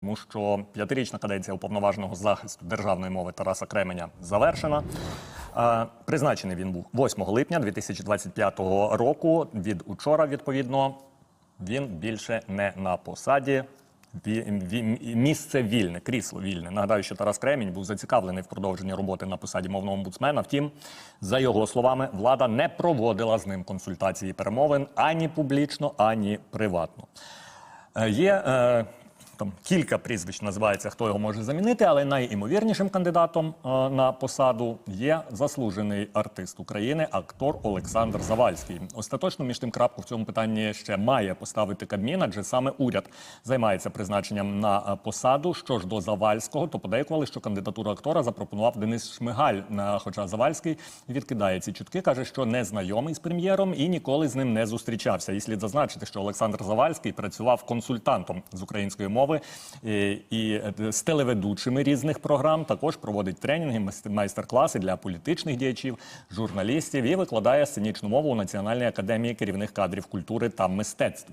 Тому що п'ятирічна каденція уповноваженого захисту державної мови Тараса Кременя завершена. Призначений він був 8 липня 2025 року. Від учора, відповідно, він більше не на посаді. Ві- Місце вільне, крісло вільне. Нагадаю, що Тарас Кремінь був зацікавлений в продовженні роботи на посаді мовного омбудсмена. Втім, за його словами, влада не проводила з ним консультації перемовин ані публічно, ані приватно. Е, Є е, там кілька прізвищ називається, хто його може замінити, але найімовірнішим кандидатом е, на посаду є заслужений артист України, актор Олександр Завальський. Остаточно між тим крапку в цьому питанні ще має поставити Кабмін, адже саме уряд займається призначенням на е, посаду. Що ж до Завальського, то подейкували, що кандидатуру актора запропонував Денис Шмигаль. Е, Хоча Завальський відкидає ці чутки, каже, що не знайомий з прем'єром і ніколи з ним не зустрічався. І слід зазначити, що Олександр Завальський працював консультантом з української мови і, і е, з телеведучими різних програм. Також проводить тренінги, майстер-класи для політичних діячів, журналістів і викладає сценічну мову у Національній академії керівних кадрів культури та мистецтв.